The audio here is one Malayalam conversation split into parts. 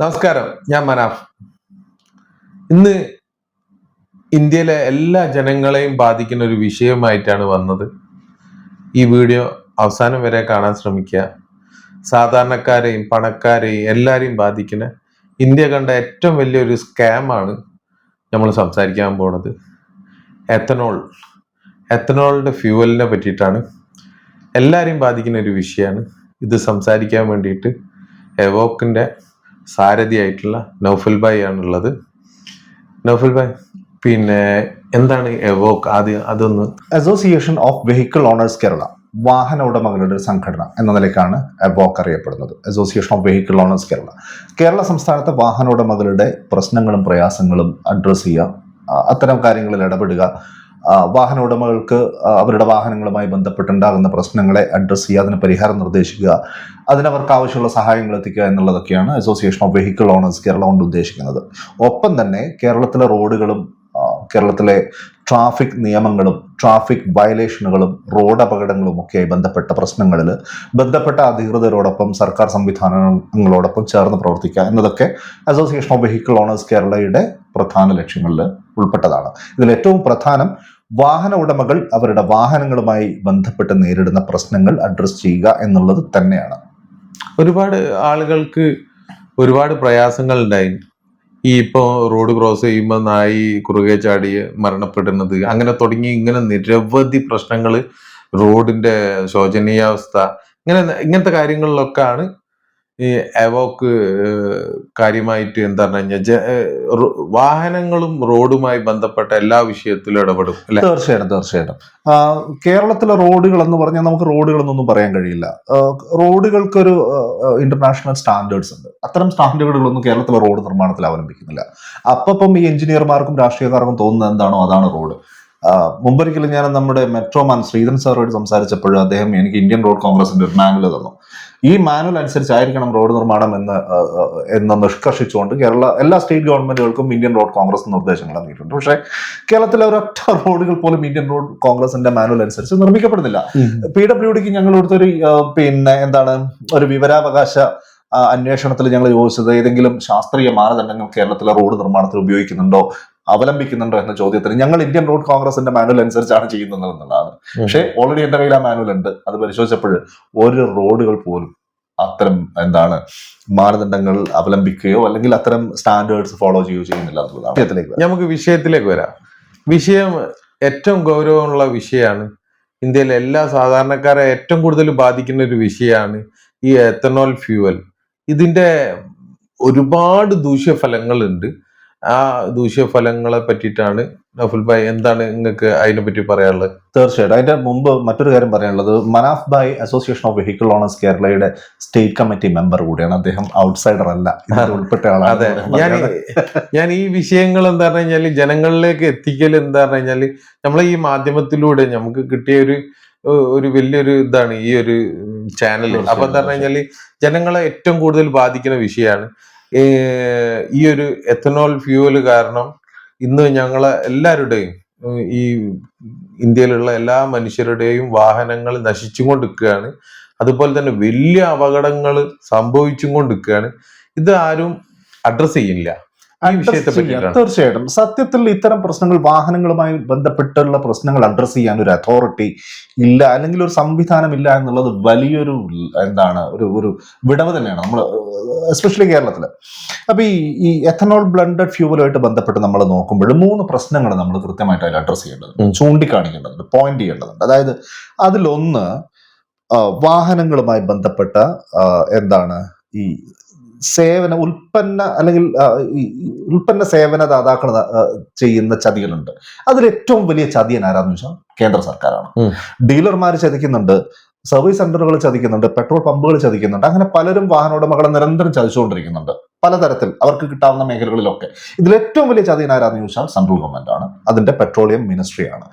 നമസ്കാരം ഞാൻ മനാഫ്. ഇന്ന് ഇന്ത്യയിലെ എല്ലാ ജനങ്ങളെയും ബാധിക്കുന്ന ഒരു വിഷയമായിട്ടാണ് വന്നത്. ഈ വീഡിയോ അവസാനം വരെ കാണാൻ ശ്രമിക്കുക. സാധാരണക്കാരെയും പണക്കാരെയും എല്ലാവരെയും ബാധിക്കുന്ന ഇന്ത്യ കണ്ട ഏറ്റവും വലിയൊരു സ്കാമാണ് നമ്മൾ സംസാരിക്കാൻ പോണത്. എത്തനോൾ എത്തനോളിന്റെ ഫ്യൂവലിനെ പറ്റിയിട്ടാണ്. എല്ലാവരെയും ബാധിക്കുന്ന ഒരു വിഷയമാണ്. ഇത് സംസാരിക്കാൻ വേണ്ടിയിട്ട് എവോക്കിന്റെ സാരഥിയായിട്ടുള്ള നൗഫൽ ഭായ് ആണുള്ളത്. നൗഫൽ ഭായ് പിന്നെ എന്താണ് എവോക്ക്? ആദ്യം അതൊന്ന്. Association of vehicle owners Kerala വാഹന ഉടമകളുടെ ഒരു സംഘടന എന്ന നിലയ്ക്കാണ് എവോക്ക് അറിയപ്പെടുന്നത്. Association of vehicle owners Kerala Kerala സംസ്ഥാനത്തെ വാഹന ഉടമകളുടെ പ്രശ്നങ്ങളും പ്രയാസങ്ങളും അഡ്രസ്സ് ചെയ്യുക അത്തരം കാര്യങ്ങളിൽ ഇടപെടുക വാഹന ഉടമകൾക്ക് അവരുടെ വാഹനങ്ങളുമായി ബന്ധപ്പെട്ടുണ്ടാകുന്ന പ്രശ്നങ്ങളെ അഡ്രസ്സ് ചെയ്യുക അതിന് പരിഹാരം നിർദ്ദേശിക്കുക അതിനവർക്ക് ആവശ്യമുള്ള സഹായങ്ങൾ എത്തിക്കുക എന്നുള്ളതൊക്കെയാണ് association of vehicle owners Kerala കൊണ്ട് ഉദ്ദേശിക്കുന്നത്. ഒപ്പം തന്നെ കേരളത്തിലെ റോഡുകളും കേരളത്തിലെ ട്രാഫിക് നിയമങ്ങളും ട്രാഫിക് വയലേഷനുകളും റോഡ് അപകടങ്ങളും ഒക്കെയായി ബന്ധപ്പെട്ട പ്രശ്നങ്ങളിൽ ബന്ധപ്പെട്ട അധികൃതരോടൊപ്പം സർക്കാർ സംവിധാനങ്ങളോടൊപ്പം ചേർന്ന് പ്രവർത്തിക്കുക എന്നതൊക്കെ അസോസിയേഷൻ ഓഫ് വെഹിക്കിൾ ഓണേഴ്സ് കേരളയുടെ പ്രധാന ലക്ഷ്യങ്ങളിൽ ഉൾപ്പെട്ടതാണ്. ഇതിൽ ഏറ്റവും പ്രധാനം വാഹന ഉടമകൾ അവരുടെ വാഹനങ്ങളുമായി ബന്ധപ്പെട്ട് നേരിടുന്ന പ്രശ്നങ്ങൾ അഡ്രസ് ചെയ്യുക എന്നുള്ളത് തന്നെയാണ്. ഒരുപാട് ആളുകൾക്ക് ഒരുപാട് പ്രയാസങ്ങൾ ഉണ്ടായി. ഈ ഇപ്പോൾ റോഡ് ക്രോസ് ചെയ്യുമ്പോൾ നായി കുറുകെ ചാടി മരണപ്പെടുന്നത് അങ്ങനെ തുടങ്ങി ഇങ്ങനെ നിരവധി പ്രശ്നങ്ങൾ റോഡിന്റെ ശോചനീയാവസ്ഥ ഇങ്ങനെ ഇങ്ങനത്തെ കാര്യങ്ങളിലൊക്കെയാണ് ഈ അവോക്ക് കാര്യമായിട്ട് എന്താ പറഞ്ഞു കഴിഞ്ഞാൽ വാഹനങ്ങളും റോഡുമായി ബന്ധപ്പെട്ട എല്ലാ വിഷയത്തിലും ഇടപെടും അല്ലെ? തീർച്ചയായിട്ടും തീർച്ചയായിട്ടും. കേരളത്തിലെ റോഡുകൾ എന്ന് പറഞ്ഞാൽ നമുക്ക് റോഡുകളെന്നൊന്നും പറയാൻ കഴിയില്ല. റോഡുകൾക്കൊരു ഇന്റർനാഷണൽ സ്റ്റാൻഡേർഡ്സ് ഉണ്ട്. അത്തരം സ്റ്റാൻഡേർഡുകളൊന്നും കേരളത്തിലെ റോഡ് നിർമ്മാണത്തിൽ അവലംബിക്കുന്നില്ല. അപ്പം ഈ എഞ്ചിനീയർമാർക്കും രാഷ്ട്രീയക്കാർക്കും തോന്നുന്നത് എന്താണോ അതാണ് റോഡ്. മുമ്പൊരിക്കലും ഞാൻ നമ്മുടെ മെട്രോമാൻ ശ്രീധരൻ സാറോട് സംസാരിച്ചപ്പോൾ അദ്ദേഹം എനിക്ക് ഇന്ത്യൻ റോഡ് കോൺഗ്രസിന്റെ ഒരു മാനുവൽ തന്നു. ഈ മാനുവൽ അനുസരിച്ചായിരിക്കണം റോഡ് നിർമ്മാണം എന്ന് എന്ന് നിഷ്കർഷിച്ചുകൊണ്ട് കേരള എല്ലാ സ്റ്റേറ്റ് ഗവൺമെന്റുകൾക്കും ഇന്ത്യൻ റോഡ് കോൺഗ്രസ് നിർദ്ദേശങ്ങൾ നൽകിയിട്ടുണ്ട്. പക്ഷേ കേരളത്തിലെ ഒരൊറ്റ റോഡുകൾ പോലും ഇന്ത്യൻ റോഡ് കോൺഗ്രസിന്റെ മാനുവൽ അനുസരിച്ച് നിർമ്മിക്കപ്പെടുന്നില്ല. പി ഡബ്ല്യു ഡിക്ക് ഞങ്ങൾ കൊടുത്തൊരു പിന്നെ എന്താണ് ഒരു വിവരാവകാശ അന്വേഷണത്തിൽ ഞങ്ങൾ ചോദിച്ചത് ഏതെങ്കിലും ശാസ്ത്രീയ മാനദണ്ഡങ്ങൾ കേരളത്തിലെ റോഡ് നിർമ്മാണത്തിൽ ഉപയോഗിക്കുന്നുണ്ടോ അവലംബിക്കുന്നുണ്ടോ എന്ന ചോദ്യത്തിന് ഞങ്ങൾ ഇന്ത്യൻ റോഡ് കോൺഗ്രസിന്റെ മാനുവൽ അനുസരിച്ചാണ് ചെയ്യുന്നത് എന്നുള്ളതാണ്. പക്ഷേ ഓൾറെഡി എന്റെ കയ്യിൽ ആ മാനുവൽ ഉണ്ട്. അത് പരിശോധിച്ചപ്പോൾ ഒരു റോഡുകൾ പോലും അത്തരം എന്താണ് മാനദണ്ഡങ്ങൾ അവലംബിക്കുകയോ അല്ലെങ്കിൽ അത്തരം സ്റ്റാൻഡേർഡ്സ് ഫോളോ ചെയ്യുകയോ ചെയ്യുന്നില്ല എന്നുള്ളതാണ്. നമുക്ക് വിഷയത്തിലേക്ക് വരാം. വിഷയം ഏറ്റവും ഗൗരവമുള്ള വിഷയമാണ്. ഇന്ത്യയിലെ എല്ലാ സാധാരണക്കാരെ ഏറ്റവും കൂടുതൽ ബാധിക്കുന്ന ഒരു വിഷയമാണ് ഈ എത്തനോൾ ഫ്യൂവൽ ഇതിന്റെ ഒരുപാട് ദൂഷ്യഫലങ്ങളുണ്ട്. ആ ദൂഷ്യഫലങ്ങളെ പറ്റിയിട്ടാണ് നഫുൽ ഭായ് എന്താണ് നിങ്ങൾക്ക് അതിനെ പറ്റി പറയാനുള്ളത്? തീർച്ചയായിട്ടും. അതിന്റെ മുമ്പ് മറ്റൊരു കാര്യം പറയാനുള്ളത് Manaf bhai association of vehicle owners കേരളയുടെ സ്റ്റേറ്റ് കമ്മിറ്റി മെമ്പർ കൂടിയാണ്. അദ്ദേഹം ഔട്ട്സൈഡർ അല്ല. ഉൾപ്പെട്ട ആളാണ് അതെ. ഞാൻ ഞാൻ ഈ വിഷയങ്ങൾ എന്താ പറഞ്ഞു ജനങ്ങളിലേക്ക് എത്തിക്കൽ എന്താ പറഞ്ഞു കഴിഞ്ഞാൽ നമ്മളെ ഈ മാധ്യമത്തിലൂടെ നമുക്ക് കിട്ടിയ ഒരു ഒരു വലിയൊരു ഇതാണ് ഈ ഒരു ചാനൽ അപ്പൊ എന്താ പറഞ്ഞു ജനങ്ങളെ ഏറ്റവും കൂടുതൽ ബാധിക്കുന്ന വിഷയമാണ് ഈ ഒരു എത്തനോൾ ഫ്യൂവൽ കാരണം ഇന്ന് ഞങ്ങളെ എല്ലാവരുടെയും ഈ ഇന്ത്യയിലുള്ള എല്ലാ മനുഷ്യരുടെയും വാഹനങ്ങൾ നശിച്ചുകൊണ്ടിരിക്കുകയാണ് അതുപോലെ തന്നെ വലിയ അപകടങ്ങൾ സംഭവിച്ചും കൊണ്ടിരിക്കുകയാണ്. ഇത് ആരും അഡ്രസ്സ് ചെയ്യില്ല ഈ Address വിഷയത്തെ തീർച്ചയായിട്ടും. സത്യത്തിൽ ഇത്തരം പ്രശ്നങ്ങൾ വാഹനങ്ങളുമായി ബന്ധപ്പെട്ടുള്ള പ്രശ്നങ്ങൾ അഡ്രസ് ചെയ്യാൻ ഒരു അതോറിറ്റി ഇല്ല അല്ലെങ്കിൽ ഒരു സംവിധാനം ഇല്ല എന്നുള്ളത് വലിയൊരു എന്താണ് ഒരു ഒരു വിടവ് തന്നെയാണ് നമ്മൾ എസ്പെഷ്യലി കേരളത്തിൽ അപ്പൊ ഈ ഈ എഥനോൾ ബ്ലണ്ടഡ് ഫ്യൂവലുമായിട്ട് ബന്ധപ്പെട്ട് നമ്മൾ നോക്കുമ്പോൾ മൂന്ന് പ്രശ്നങ്ങൾ നമ്മൾ കൃത്യമായിട്ട് അതിൽ അഡ്രസ് ചെയ്യേണ്ടതുണ്ട്. ചൂണ്ടിക്കാണിക്കേണ്ടതുണ്ട് പോയിന്റ് ചെയ്യേണ്ടതുണ്ട്. അതായത് അതിലൊന്ന് വാഹനങ്ങളുമായി ബന്ധപ്പെട്ട എന്താണ് ഈ സേവന ഉൽപ്പന്ന അല്ലെങ്കിൽ ഉൽപ്പന്ന സേവന ദാതാക്കൾ ചെയ്യുന്ന ചതികളുണ്ട്. അതിൽ ഏറ്റവും വലിയ ചതിയൻ ആരാന്ന് വെച്ചാൽ കേന്ദ്ര സർക്കാരാണ്. ഡീലർമാർ ചതിക്കുന്നുണ്ട് സർവീസ് സെന്ററുകൾ ചതിക്കുന്നുണ്ട് പെട്രോൾ പമ്പുകൾ ചതിക്കുന്നുണ്ട് അങ്ങനെ പലരും വാഹന ഉടമകളെ നിരന്തരം ചതിച്ചുകൊണ്ടിരിക്കുന്നുണ്ട്. പലതരത്തിൽ അവർക്ക് കിട്ടാവുന്ന മേഖലകളിലൊക്കെ. ഇതിൽ ഏറ്റവും വലിയ ചതിയൻ ആരാന്ന് ചോദിച്ചാൽ സെൻട്രൽ ഗവൺമെന്റ് ആണ്. അതിന്റെ പെട്രോളിയം മിനിസ്ട്രിയാണ്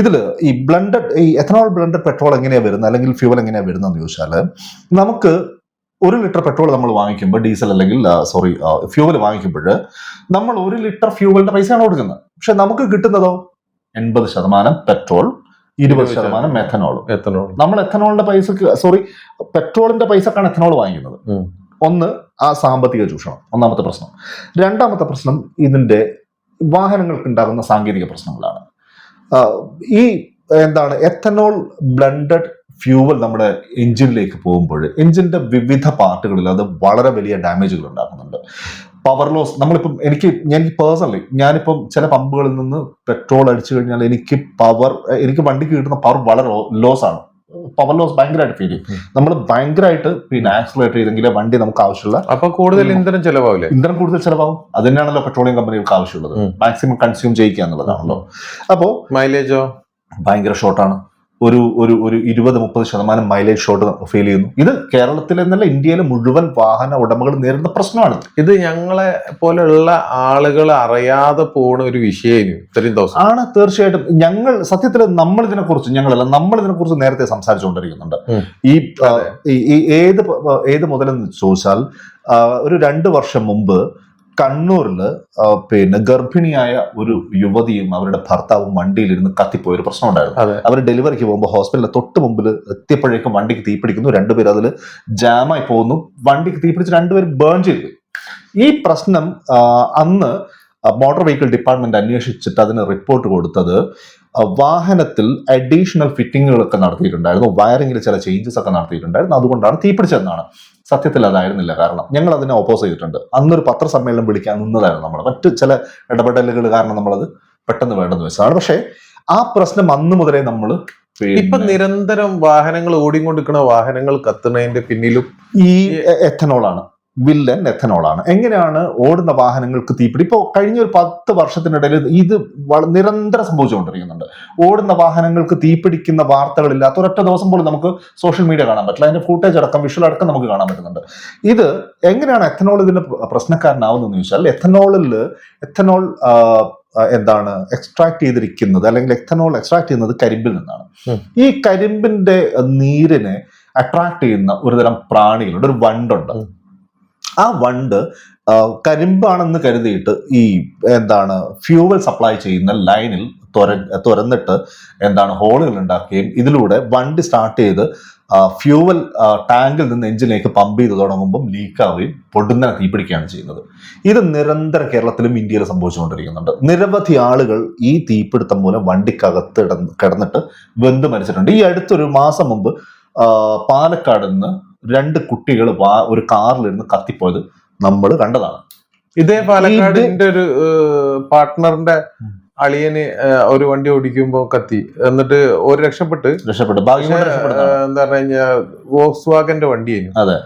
ഇതിൽ ഈ ബ്ലണ്ടഡ് ഈ എഥനോൾ ബ്ലണ്ടഡ് പെട്രോൾ എങ്ങനെയാണ് വരുന്നത് അല്ലെങ്കിൽ ഫ്യൂവൽ എങ്ങനെയാണ് വരുന്നതെന്ന് ചോദിച്ചാൽ നമുക്ക് ഒരു ലിറ്റർ പെട്രോൾ നമ്മൾ വാങ്ങിക്കുമ്പോൾ ഡീസൽ അല്ലെങ്കിൽ സോറി ഫ്യൂവൽ വാങ്ങിക്കുമ്പോൾ നമ്മൾ ഒരു ലിറ്റർ ഫ്യൂവലിന്റെ പൈസയാണ് കൊടുക്കുന്നത്. പക്ഷെ നമുക്ക് കിട്ടുന്നതോ? എൺപത് ശതമാനം പെട്രോൾ ഇരുപത് ശതമാനം മെഥനോളും എത്തനോൾ നമ്മൾ എഥനോളിന്റെ പൈസക്ക് സോറി പെട്രോളിന്റെ പൈസക്കാണ് എഥനോൾ വാങ്ങിക്കുന്നത്. ഒന്ന് ആ സാമ്പത്തിക ചൂഷണം. ഒന്നാമത്തെ പ്രശ്നം. രണ്ടാമത്തെ പ്രശ്നം ഇതിന്റെ വാഹനങ്ങൾക്ക് ഉണ്ടാകുന്ന സാങ്കേതിക പ്രശ്നങ്ങളാണ്. ഈ എന്താണ് എഥനോൾ ബ്ലണ്ടഡ് ഫ്യൂവൽ നമ്മുടെ എഞ്ചിനിലേക്ക് പോകുമ്പോൾ എഞ്ചിന്റെ വിവിധ പാർട്ടുകളിൽ അത് വളരെ വലിയ ഡാമേജുകൾ ഉണ്ടാക്കുന്നുണ്ട്. പവർ ലോസ് നമ്മളിപ്പം എനിക്ക് ഞാൻ പേഴ്സണലി ഞാനിപ്പം ചില പമ്പുകളിൽ നിന്ന് പെട്രോൾ അടിച്ചു കഴിഞ്ഞാൽ എനിക്ക് പവർ എനിക്ക് വണ്ടിക്ക് കിട്ടുന്ന പവർ വളരെ ലോസ് ആണ്. പവർ ലോസ് ഭയങ്കരമായിട്ട് ഫീൽ ചെയ്യും. നമ്മൾ ഭയങ്കരമായിട്ട് പിന്നെ ആക്സിലേറ്റ് ചെയ്തെങ്കിലേ വണ്ടി നമുക്ക് ആവശ്യമുള്ള അപ്പൊ കൂടുതൽ ഇന്ധനം ചെലവാവില്ലേ? ഇന്ധനം കൂടുതൽ ചിലവാകും. അത് തന്നെയാണല്ലോ പെട്രോളിയം കമ്പനികൾക്ക് ആവശ്യമുള്ളത്. മാക്സിമം കൺസ്യൂം ചെയ്യിക്കുക എന്നുള്ളതാണല്ലോ. അപ്പോൾ മൈലേജോ ഭയങ്കര ഷോർട്ടാണ് ഒരു ഒരു ഒരു ഇരുപത് മുപ്പത് ശതമാനം മൈലേജ് ഷോട്ട് ഫീൽ ചെയ്യുന്നു. ഇത് കേരളത്തിൽ എന്നല്ല ഇന്ത്യയിലെ മുഴുവൻ വാഹന ഉടമകൾ നേരിടുന്ന പ്രശ്നമാണ്. ഇത് ഞങ്ങളെ പോലെയുള്ള ആളുകൾ അറിയാതെ പോണ ഒരു വിഷയം ഇത്രയും ദിവസം. ആണ് തീർച്ചയായിട്ടും. ഞങ്ങൾ സത്യത്തിൽ നമ്മൾ ഇതിനെക്കുറിച്ച് ഞങ്ങളല്ല നമ്മൾ ഇതിനെക്കുറിച്ച് നേരത്തെ സംസാരിച്ചുകൊണ്ടിരിക്കുന്നുണ്ട്. ഈ ഏത് ഏത് മുതലെന്ന് ചോദിച്ചാൽ ഒരു രണ്ട് വർഷം മുമ്പ് കണ്ണൂരിൽ പിന്നെ ഗർഭിണിയായ ഒരു യുവതിയും അവരുടെ ഭർത്താവും വണ്ടിയിലിരുന്ന് കത്തിപ്പോയ ഒരു പ്രശ്നം ഉണ്ടായിരുന്നു. അവർ ഡെലിവറിക്ക് പോകുമ്പോൾ ഹോസ്പിറ്റലിൽ തൊട്ട് മുമ്പിൽ എത്തിയപ്പോഴേക്കും വണ്ടിക്ക് തീപിടിക്കുന്നു രണ്ടുപേർ അതിൽ ജാമായി പോകുന്നു. വണ്ടിക്ക് തീപിടിച്ച് രണ്ടുപേർ ബേൺ ചെയ്തു. ഈ പ്രശ്നം അന്ന് മോട്ടോർ വെഹിക്കിൾ ഡിപ്പാർട്ട്മെന്റ് അന്വേഷിച്ചിട്ട് അതിന് റിപ്പോർട്ട് കൊടുത്തത് വാഹനത്തിൽ അഡീഷണൽ ഫിറ്റിങ്ങുകളൊക്കെ നടത്തിയിട്ടുണ്ടായിരുന്നു. വയറിംഗിൽ ചില ചേഞ്ചസ് ഒക്കെ നടത്തിയിട്ടുണ്ടായിരുന്നു. അതുകൊണ്ടാണ് തീപിടിച്ചതെന്നാണ് സത്യത്തിൽ അതായിരുന്നില്ല. കാരണം ഞങ്ങൾ അതിനെ ഓപ്പോസ് ചെയ്തിട്ടുണ്ട്. അന്നൊരു പത്രസമ്മേളനം വിളിക്കാൻ നിന്നതായിരുന്നു നമ്മൾ മറ്റു ചില ഇടപെടലുകൾ കാരണം നമ്മളത് പെട്ടെന്ന് വേണ്ടെന്ന് വെച്ചതാണ്. പക്ഷേ ആ പ്രശ്നം അന്ന് മുതലേ നമ്മൾ ഇപ്പൊ നിരന്തരം വാഹനങ്ങൾ ഓടിക്കൊണ്ടിരിക്കുന്ന വാഹനങ്ങൾ കത്തുന്നതിന്റെ പിന്നിലും ഈ എഥനോളാണ്. വില്ലൻ എഥനോളാണ്. എങ്ങനെയാണ് ഓടുന്ന വാഹനങ്ങൾക്ക് തീപിടി? ഇപ്പോൾ കഴിഞ്ഞ ഒരു പത്ത് വർഷത്തിനിടയിൽ ഇത് നിരന്തരം സംഭവിച്ചുകൊണ്ടിരിക്കുന്നുണ്ട്. ഓടുന്ന വാഹനങ്ങൾക്ക് തീപിടിക്കുന്ന വാർത്തകളില്ലാത്ത ഒരൊറ്റ ദിവസം പോലും നമുക്ക് സോഷ്യൽ മീഡിയ കാണാൻ പറ്റില്ല. അതിന്റെ ഫൂട്ടേജ് അടക്കം വിഷ്വൽ അടക്കം നമുക്ക് കാണാൻ പറ്റുന്നുണ്ട്. ഇത് എങ്ങനെയാണ് എഥനോൾ ഇതിന്റെ പ്രശ്നക്കാരനാവുന്നതെന്ന് ചോദിച്ചാൽ എഥനോളിൽ എഥനോൾ എന്താണ് എക്സ്ട്രാക്ട് ചെയ്തിരിക്കുന്നത് അല്ലെങ്കിൽ എഥനോൾ എക്സ്ട്രാക്ട് ചെയ്യുന്നത് കരിമ്പിൽ നിന്നാണ്. ഈ കരിമ്പിന്റെ നീരിനെ അട്രാക്ട് ചെയ്യുന്ന ഒരുതരം പ്രാണികളുണ്ട്. ഒരു വണ്ടുണ്ട്. ആ വണ്ട് കരിമ്പാണെന്ന് കരുതിയിട്ട് ഈ എന്താണ് ഫ്യൂവൽ സപ്ലൈ ചെയ്യുന്ന ലൈനിൽ തുര തുരന്നിട്ട് എന്താണ് ഹോളുകൾ ഉണ്ടാക്കുകയും ഇതിലൂടെ വണ്ടി സ്റ്റാർട്ട് ചെയ്ത് ഫ്യൂവൽ ടാങ്കിൽ നിന്ന് എഞ്ചിനിലേക്ക് പമ്പ് ചെയ്ത് തുടങ്ങുമ്പം ലീക്കാവുകയും പൊടുന്നനെ തീപിടിക്കുകയാണ് ചെയ്യുന്നത്. ഇത് നിരന്തരം കേരളത്തിലും ഇന്ത്യയിലും സംഭവിച്ചുകൊണ്ടിരിക്കുന്നുണ്ട്. നിരവധി ആളുകൾ ഈ തീപിടുത്തം മൂലം വണ്ടിക്കകത്ത് കിടന്നിട്ട് വെന്ത് മരിച്ചിട്ടുണ്ട്. ഈ അടുത്തൊരു മാസം മുമ്പ് പാലക്കാട് നിന്ന് രണ്ട് കുട്ടികൾ ഒരു നിന്ന് കത്തിപ്പോയത് നമ്മൾ കണ്ടതാണ്. ഇതേ പാലക്കാടിന്റെ ഒരു പാർട്ട്ണറിന്റെ അളിയന് ഒരു വണ്ടി ഓടിക്കുമ്പോ കത്തി. എന്നിട്ട് ഒരു രക്ഷപ്പെട്ട്. രക്ഷപ്പെട്ടു. എന്താ പറഞ്ഞ വോക്സ് വാഗന്റെ വണ്ടിയായിരുന്നു അതെ.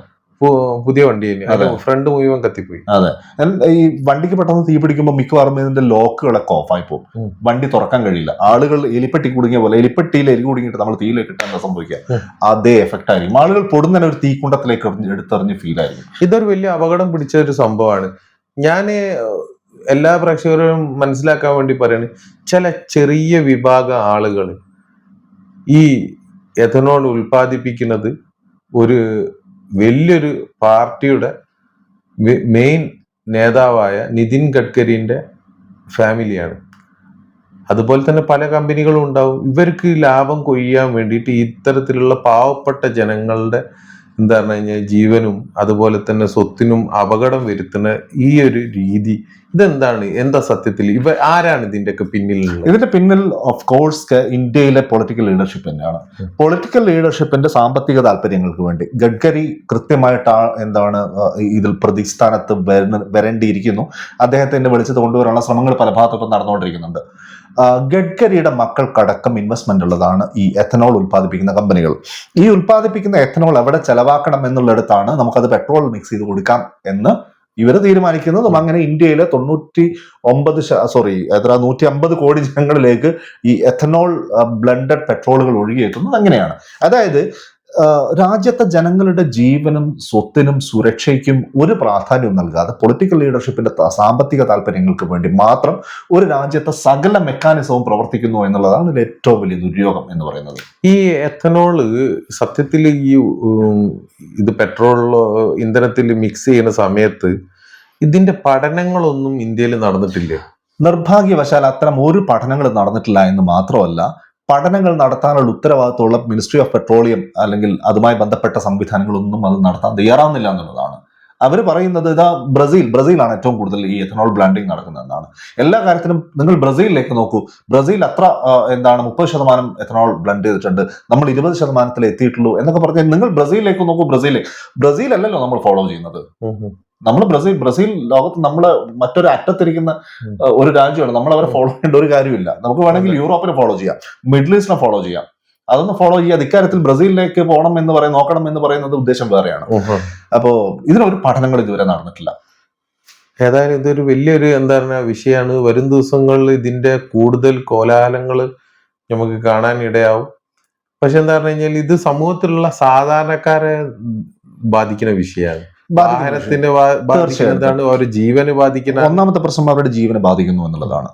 പുതിയ വണ്ടി അത്. ഫ്രണ്ട് മുഴുവൻ കത്തിപ്പോയി. അതെ. ഈ വണ്ടിക്ക് പെട്ടെന്ന് തീ പിടിക്കുമ്പോൾ മിക്കവാറും ഇതിന്റെ ലോക്കുകളൊക്കെ ഓഫായി പോകും. വണ്ടി തുറക്കാൻ കഴിയില്ല. ആളുകൾ എലിപ്പെട്ടി കുടുങ്ങിയ പോലെ എലിപ്പെട്ടിയിൽ എലി കുടുങ്ങിയിട്ട് നമ്മൾ തീയിലേക്ക് ഇട്ടാൽ എന്താ സംഭവിക്കുക. അതേ എഫക്റ്റ് ആയിരിക്കും. ആളുകൾ പൊടുന്ന ഒരു തീക്കുണ്ടത്തിലേക്ക് എടുത്തെറിഞ്ഞ് ഫീൽ ആയിരിക്കും. ഇതൊരു വലിയ അപകടം പിടിച്ച ഒരു സംഭവമാണ്. ഞാൻ എല്ലാ പ്രേക്ഷകരും മനസ്സിലാക്കാൻ വേണ്ടി പറയാണ് ചില ചെറിയ വിഭാഗ ആളുകൾ ഈ എഥനോൾ ഉൽപ്പാദിപ്പിക്കുന്നത് ഒരു വലിയൊരു പാർട്ടിയുടെ മെയിൻ നേതാവായ നിതിൻ ഗഡ്കരിന്റെ ഫാമിലിയാണ്. അതുപോലെ തന്നെ പല കമ്പനികളും ഉണ്ടാവും. ഇവർക്ക് ലാഭം കൊയ്യാൻ വേണ്ടിയിട്ട് ഇത്തരത്തിലുള്ള പാവപ്പെട്ട ജനങ്ങളുടെ എന്താ പറഞ്ഞു കഴിഞ്ഞാൽ ജീവനും അതുപോലെ തന്നെ സ്വത്തിനും അപകടം വരുത്തുന്ന ഈ ഒരു രീതി ഇതെന്താണ്? എന്താ സത്യത്തിൽ? ഇവ ആരാണ് ഇതിന്റെയൊക്കെ പിന്നിൽ ഇതിന്റെ പിന്നിൽ ഓഫ് കോഴ്സ് ഇന്ത്യയിലെ പൊളിറ്റിക്കൽ ലീഡർഷിപ്പ് തന്നെയാണ്. പൊളിറ്റിക്കൽ ലീഡർഷിപ്പിന്റെ സാമ്പത്തിക താല്പര്യങ്ങൾക്ക് വേണ്ടി ഗഡ്കരി കൃത്യമായിട്ട് എന്താണ് ഇതിൽ പ്രതിസ്ഥാനത്ത് വരുന്ന- വരേണ്ടിയിരിക്കുന്നു. അദ്ദേഹത്തിന്റെ വെളിച്ചത്ത് കൊണ്ടുവരാനുള്ള ശ്രമങ്ങൾ പല ഭാഗത്തും നടന്നുകൊണ്ടിരിക്കുന്നുണ്ട്. ഗഡ്കരിയുടെ മക്കൾക്കടക്കം ഇൻവെസ്റ്റ്മെന്റ് ഉള്ളതാണ് ഈ എഥനോൾ ഉൽപ്പാദിപ്പിക്കുന്ന കമ്പനികൾ ഈ ഉൽപ്പാദിപ്പിക്കുന്ന എഥനോൾ എവിടെ ചെലവാക്കണം എന്നുള്ളിടത്താണ് നമുക്കത് പെട്രോൾ മിക്സ് ചെയ്ത് കൊടുക്കാം എന്ന് ഇവർ തീരുമാനിക്കുന്നതും. അങ്ങനെ ഇന്ത്യയിലെ തൊണ്ണൂറ്റി ഒമ്പത് സോറി എത്ര നൂറ്റി അമ്പത് കോടി ജനങ്ങളിലേക്ക് ഈ എഥനോൾ ബ്ലണ്ടഡ് പെട്രോളുകൾ ഒഴുകിയെത്തുന്നത് അങ്ങനെയാണ്. അതായത് രാജ്യത്തെ ജനങ്ങളുടെ ജീവനും സ്വത്തിനും സുരക്ഷയ്ക്കും ഒരു പ്രാധാന്യവും നൽകാതെ പൊളിറ്റിക്കൽ ലീഡർഷിപ്പിന്റെ സാമ്പത്തിക താല്പര്യങ്ങൾക്ക് വേണ്ടി മാത്രം ഒരു രാജ്യത്തെ സകല മെക്കാനിസവും പ്രവർത്തിക്കുന്നു എന്നുള്ളതാണ് ഇതിൽ ഏറ്റവും വലിയ ദുര്യോഗം എന്ന് പറയുന്നത്. ഈ എഥനോൾ സത്യത്തിൽ ഈ ഇത് പെട്രോളിലോ ഇന്ധനത്തിൽ മിക്സ് ചെയ്യുന്ന സമയത്ത് ഇതിന്റെ പഠനങ്ങളൊന്നും ഇന്ത്യയിൽ നടന്നിട്ടില്ല? നിർഭാഗ്യവശാൽ അത്തരം ഒരു പഠനങ്ങൾ നടന്നിട്ടില്ല എന്ന് മാത്രമല്ല പഠനങ്ങൾ നടത്താനുള്ള ഉത്തരവാദിത്തമുള്ള മിനിസ്ട്രി ഓഫ് പെട്രോളിയം അല്ലെങ്കിൽ അതുമായി ബന്ധപ്പെട്ട സംവിധാനങ്ങളൊന്നും അത് നടത്താൻ തയ്യാറാവുന്നില്ല എന്നുള്ളതാണ്. അവർ പറയുന്നത് ഇതാ ബ്രസീൽ ബ്രസീലാണ് ഏറ്റവും കൂടുതൽ ഈ എഥനോൾ ബ്ലാൻഡിങ് നടക്കുന്നതെന്നാണ്. എല്ലാ കാര്യത്തിലും നിങ്ങൾ ബ്രസീലിലേക്ക് നോക്കൂ. ബ്രസീൽ അത്ര എന്താണ് മുപ്പത് ശതമാനം എഥനോൾ ബ്ലെൻഡ് ചെയ്തിട്ടുണ്ട്. നമ്മൾ ഇരുപത് ശതമാനത്തിൽ എത്തിയിട്ടുള്ളൂ എന്നൊക്കെ പറഞ്ഞാൽ നിങ്ങൾ ബ്രസീലിലേക്ക് നോക്കൂ. ബ്രസീൽ ബ്രസീൽ അല്ലല്ലോ നമ്മൾ ഫോളോ ചെയ്യുന്നത്. നമ്മൾ ബ്രസീൽ ബ്രസീൽ ലോകത്ത് നമ്മൾ മറ്റൊരു അറ്റത്തിരിക്കുന്ന ഒരു രാജ്യമാണ്. നമ്മൾ അവരെ ഫോളോ ചെയ്യേണ്ട ഒരു കാര്യമില്ല. നമുക്ക് വേണമെങ്കിൽ യൂറോപ്പിനെ ഫോളോ ചെയ്യാം. മിഡിൽ ഈസ്റ്റിനെ ഫോളോ ചെയ്യാം. അതൊന്ന് ഫോളോ ചെയ്യാതെ ഇക്കാര്യത്തിൽ ബ്രസീലിലേക്ക് പോകണം എന്ന് പറയും നോക്കണം എന്ന് പറയുന്നത് ഉദ്ദേശം വേറെയാണ്. അപ്പോ ഇതിനൊരു പഠനങ്ങൾ ഇതുവരെ നടന്നിട്ടില്ല. ഏതായാലും ഇതൊരു വലിയൊരു എന്താ പറയുക വിഷയമാണ്. വരും ദിവസങ്ങളിൽ ഇതിന്റെ കൂടുതൽ കോലാഹലങ്ങൾ നമുക്ക് കാണാൻ ഇടയാവും. പക്ഷെ എന്താ പറഞ്ഞു കഴിഞ്ഞാൽ ഇത് സമൂഹത്തിലുള്ള സാധാരണക്കാരെ ബാധിക്കുന്ന വിഷയമാണ്. വാഹനത്തിന് എന്താണ്? ഒരു ജീവന് ബാധിക്കുന്ന ഒന്നാമത്തെ പ്രശ്നം അവരുടെ ജീവനെ ബാധിക്കുന്നു എന്നുള്ളതാണ്.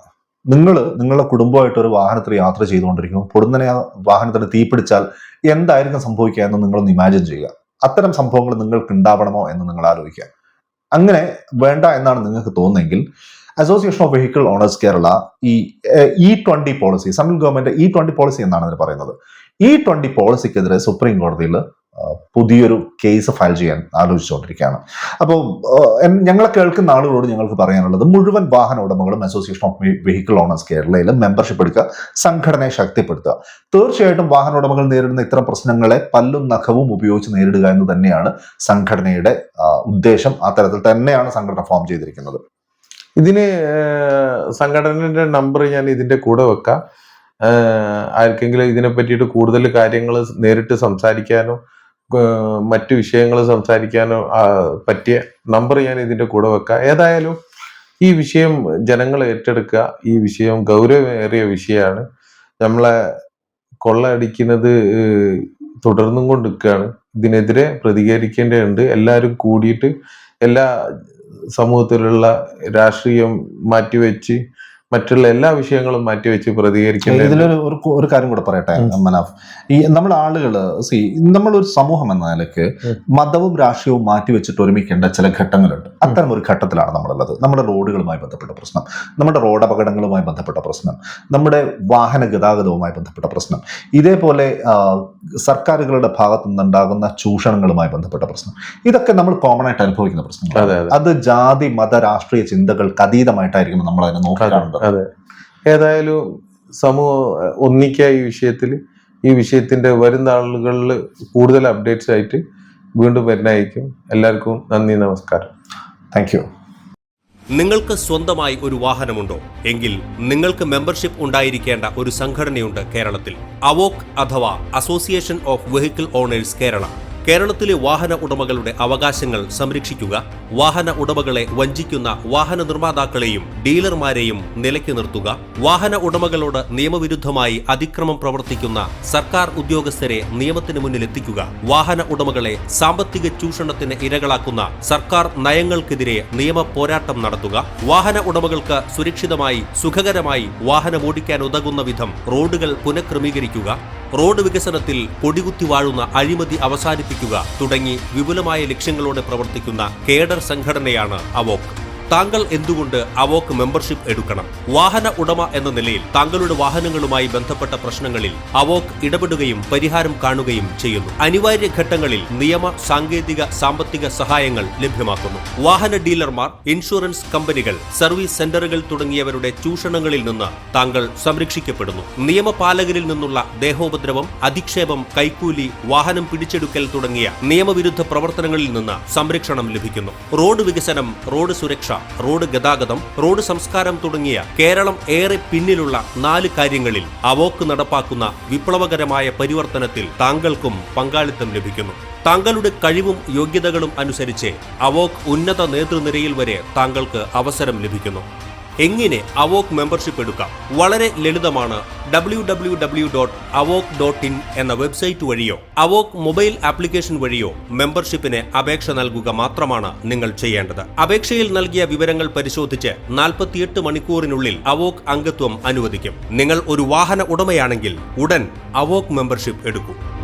നിങ്ങൾ നിങ്ങളുടെ കുടുംബമായിട്ട് ഒരു വാഹനത്തിൽ യാത്ര ചെയ്തുകൊണ്ടിരിക്കും പൊടുന്നനെ ആ വാഹനത്തിന് തീപിടിച്ചാൽ എന്തായിരിക്കും സംഭവിക്കുക എന്ന് നിങ്ങളൊന്ന് ഇമാജിൻ ചെയ്യുക. അത്തരം സംഭവങ്ങൾ നിങ്ങൾക്ക് ഉണ്ടാവണമോ എന്ന് നിങ്ങൾ ആലോചിക്കുക. അങ്ങനെ വേണ്ട എന്നാണ് നിങ്ങൾക്ക് തോന്നുന്നെങ്കിൽ association of vehicle owners Kerala ഈ E twenty policy central government E twenty policy എന്നാണ് അതിന് പറയുന്നത്. ഇ ട്വന്റി പോളിസിക്കെതിരെ സുപ്രീം കോടതിയിൽ പുതിയൊരു കേസ് ഫയൽ ചെയ്യാൻ ആലോചിച്ചുകൊണ്ടിരിക്കുകയാണ്. അപ്പോൾ ഞങ്ങളെ കേൾക്കുന്ന ആളുകളോട് ഞങ്ങൾക്ക് പറയാനുള്ളത് മുഴുവൻ വാഹന ഉടമകളും അസോസിയേഷൻ ഓഫ് വെഹിക്കിൾ ഓണേഴ്സ് കേരളയിൽ മെമ്പർഷിപ്പ് എടുക്കുക സംഘടനയെ ശക്തിപ്പെടുത്തുക. തീർച്ചയായിട്ടും വാഹന ഉടമകൾ നേരിടുന്ന ഇത്തരം പ്രശ്നങ്ങളെ പല്ലും നഖവും ഉപയോഗിച്ച് നേരിടുക എന്ന് തന്നെയാണ് സംഘടനയുടെ ഉദ്ദേശം. ആ തരത്തിൽ തന്നെയാണ് സംഘടന ഫോം ചെയ്തിരിക്കുന്നത്. ഇതിന് സംഘടനയുടെ നമ്പർ ഞാൻ ഇതിന്റെ കൂടെ വെക്കാം. ആർക്കെങ്കിലും ഇതിനെ പറ്റിയിട്ട് കൂടുതൽ കാര്യങ്ങൾ നേരിട്ട് സംസാരിക്കാനോ മറ്റു വിഷയങ്ങൾ സംസാരിക്കാനോ പറ്റിയ നമ്പർ ഞാൻ ഇതിന്റെ കൂടെ വെക്കാം. ഏതായാലും ഈ വിഷയം ജനങ്ങൾ ഏറ്റെടുക്കുക ഈ വിഷയം ഗൗരവമേറിയ വിഷയമാണ്. നമ്മളെ കൊള്ളയടിക്കുന്നത് തുടർന്നും കൊണ്ടിരിക്കുകയാണ് ഇതിനെതിരെ പ്രതികരിക്കേണ്ടതുണ്ട്. എല്ലാവരും കൂടിയിട്ട് എല്ലാ സമൂഹത്തിലുള്ള രാഷ്ട്രീയം മാറ്റിവെച്ച് മറ്റുള്ള എല്ലാ വിഷയങ്ങളും മാറ്റിവെച്ച് പ്രതികരിക്കുന്നത് ഇതിലൊരു ഒരു ഒരു കാര്യം കൂടെ പറയട്ടെ. മനാഫ്. ഈ നമ്മൾ ആളുകൾ സി നമ്മളൊരു സമൂഹം എന്ന നിലയ്ക്ക് മതവും രാഷ്ട്രീയവും മാറ്റി വെച്ചിട്ട് ഒരുമിക്കേണ്ട ചില ഘട്ടങ്ങളുണ്ട്. അത്തരം ഒരു ഘട്ടത്തിലാണ് നമ്മളുള്ളത്. നമ്മുടെ റോഡുകളുമായി ബന്ധപ്പെട്ട പ്രശ്നം നമ്മുടെ റോഡ് അപകടങ്ങളുമായി ബന്ധപ്പെട്ട പ്രശ്നം നമ്മുടെ വാഹന ഗതാഗതവുമായി ബന്ധപ്പെട്ട പ്രശ്നം ഇതേപോലെ സർക്കാരുകളുടെ ഭാഗത്തു നിന്നുണ്ടാകുന്ന ചൂഷണങ്ങളുമായി ബന്ധപ്പെട്ട പ്രശ്നം ഇതൊക്കെ നമ്മൾ കോമൺ ആയിട്ട് അനുഭവിക്കുന്ന പ്രശ്നങ്ങൾ അതെ അതെ. അത് ജാതി മത രാഷ്ട്രീയ ചിന്തകൾക്ക് അതീതമായിട്ടായിരിക്കും നമ്മൾ അതിനെ നോക്കി അതെ. ഏതായാലും സമൂഹം ഒന്നിക്കുക ഈ വിഷയത്തിൽ ഈ വിഷയത്തിന്റെ വരും നാളുകളിൽ കൂടുതൽ അപ്ഡേറ്റ്സ് ആയിട്ട് വീണ്ടും വരുന്നതായിരിക്കും. എല്ലാവർക്കും നന്ദി നമസ്കാരം. താങ്ക് യു നിങ്ങൾക്ക് സ്വന്തമായി ഒരു വാഹനമുണ്ടോ? എങ്കിൽ നിങ്ങൾക്ക് മെമ്പർഷിപ്പ് ഉണ്ടായിരിക്കേണ്ട ഒരു സംഘടനയുണ്ട് കേരളത്തിൽ. അവോക് അഥവാ association of vehicle owners Kerala. കേരളത്തിലെ വാഹന ഉടമകളുടെ അവകാശങ്ങൾ സംരക്ഷിക്കുക വാഹന ഉടമകളെ വഞ്ചിക്കുന്ന വാഹന നിർമ്മാതാക്കളെയും ഡീലർമാരെയും നിലയ്ക്ക് നിർത്തുക വാഹന ഉടമകളോട് നിയമവിരുദ്ധമായി അതിക്രമം പ്രവർത്തിക്കുന്ന സർക്കാർ ഉദ്യോഗസ്ഥരെ നിയമത്തിന് മുന്നിലെത്തിക്കുക വാഹന ഉടമകളെ സാമ്പത്തിക ചൂഷണത്തിന് ഇരകളാക്കുന്ന സർക്കാർ നയങ്ങൾക്കെതിരെ നിയമ പോരാട്ടം നടത്തുക വാഹന ഉടമകൾക്ക് സുരക്ഷിതമായി സുഖകരമായി വാഹനം ഓടിക്കാൻ ഉതകുന്ന വിധം റോഡുകൾ പുനഃക്രമീകരിക്കുക റോഡ് വികസനത്തിൽ കൊടികുത്തി വാഴുന്ന അഴിമതി അവസാനിപ്പിക്കുക തുടങ്ങി വിപുലമായ ലക്ഷ്യങ്ങളോടെ പ്രവർത്തിക്കുന്ന കേഡർ സംഘടനയാണ് അവോക്ക്. താങ്കൾ എന്തുകൊണ്ട് അവോക്ക് മെമ്പർഷിപ്പ് എടുക്കണം? വാഹന ഉടമ എന്ന നിലയിൽ താങ്കളുടെ വാഹനങ്ങളുമായി ബന്ധപ്പെട്ട പ്രശ്നങ്ങളിൽ അവോക്ക് ഇടപെടുകയും പരിഹാരം കാണുകയും ചെയ്യുന്നു. അനിവാര്യ ഘട്ടങ്ങളിൽ നിയമ സാങ്കേതിക സാമ്പത്തിക സഹായങ്ങൾ ലഭ്യമാക്കുന്നു. വാഹന ഡീലർമാർ ഇൻഷുറൻസ് കമ്പനികൾ സർവീസ് സെന്ററുകൾ തുടങ്ങിയവരുടെ ചൂഷണങ്ങളിൽ നിന്ന് താങ്കൾ സംരക്ഷിക്കപ്പെടുന്നു. നിയമപാലകരിൽ നിന്നുള്ള ദേഹോപദ്രവം അധിക്ഷേപം കൈക്കൂലി വാഹനം പിടിച്ചെടുക്കൽ തുടങ്ങിയ നിയമവിരുദ്ധ പ്രവർത്തനങ്ങളിൽ നിന്ന് സംരക്ഷണം ലഭിക്കുന്നു. റോഡ് വികസനം റോഡ് സുരക്ഷ റോഡ് ഗതാഗതം റോഡ് സംസ്കാരം തുടങ്ങിയ കേരളം ഏറെ പിന്നിലുള്ള നാല് കാര്യങ്ങളിൽ അവോക്ക് നടപ്പാക്കുന്ന വിപ്ലവകരമായ പരിവർത്തനത്തിൽ താങ്കൾക്കും പങ്കാളിത്തം ലഭിക്കുന്നു. താങ്കളുടെ കഴിവും യോഗ്യതകളും അനുസരിച്ച് അവോക് ഉന്നത നേതൃനിരയിൽ വരെ താങ്കൾക്ക് അവസരം ലഭിക്കുന്നു. എങ്ങനെ അവോക് മെമ്പർഷിപ്പ് എടുക്കാം? വളരെ ലളിതമാണ്. W W W dot AVOK dot in എന്ന വെബ്സൈറ്റ് വഴിയോ അവോക് മൊബൈൽ ആപ്ലിക്കേഷൻ വഴിയോ മെമ്പർഷിപ്പിന് അപേക്ഷ നൽകുക മാത്രമാണ് നിങ്ങൾ ചെയ്യേണ്ടത്. അപേക്ഷയിൽ നൽകിയ വിവരങ്ങൾ പരിശോധിച്ച് നാൽപ്പത്തിയെട്ട് മണിക്കൂറിനുള്ളിൽ അവോക് അംഗത്വം അനുവദിക്കും. നിങ്ങൾ ഒരു വാഹന ഉടമയാണെങ്കിൽ ഉടൻ അവോക് മെമ്പർഷിപ്പ് എടുക്കൂ.